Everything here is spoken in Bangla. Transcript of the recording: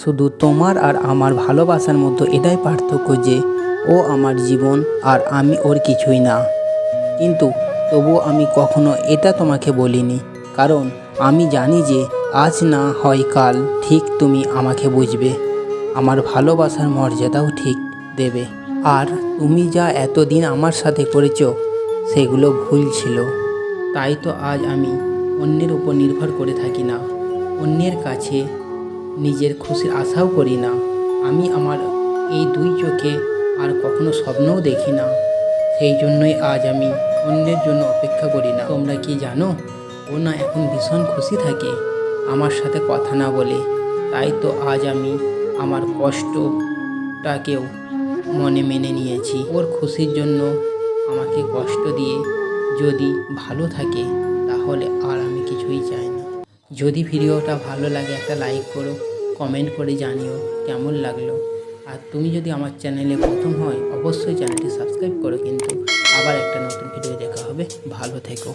শুধু তোমার আর আমার ভালোবাসার মধ্যে এটাই পার্থক্য যে ও আমার জীবন আর আমি ওর কিছুই না। কিন্তু তবুও আমি কখনো এটা তোমাকে বলিনি, কারণ আমি জানি যে আজ না হয় কাল ঠিক তুমি আমাকে বুঝবে। আমার ভালোবাসার মর্যাদাও ঠিক দেবে। আর তুমি যা এতদিন আমার সাথে করেছ, সেগুলো ভুল ছিল। তাই তো আজ আমি অন্যের উপর নির্ভর করে থাকি না। অন্যের কাছে নিজের খুশির আশাও করি না। আমি আমার এই দুই চোখে আর কখনো স্বপ্নও দেখি না। সেই জন্যই আজ আমি অন্যের জন্য অপেক্ষা করি না। তোমরা কি জানো? ও না এখন ভীষণ খুশি থাকে আমার সাথে কথা না বলে। তাই তো আজ আমি আমার কষ্টটাকেও মনে মেনে নিয়েছি। ওর খুশির জন্য আমাকে কষ্ট দিয়ে যদি ভালো থাকে, তাহলে আর আমি কিছুই চাই যদি ভিডিওটা ভালো লাগে একটা লাইক করো কমেন্ট করে জানিও কেমন লাগল। আর তুমি যদি আমার চ্যানেলে প্রথম হয়, অবশ্যই চ্যানেলটি সাবস্ক্রাইব করো কিন্তু আবার একটা নতুন ভিডিও দেখা হবে। ভালো থেকো।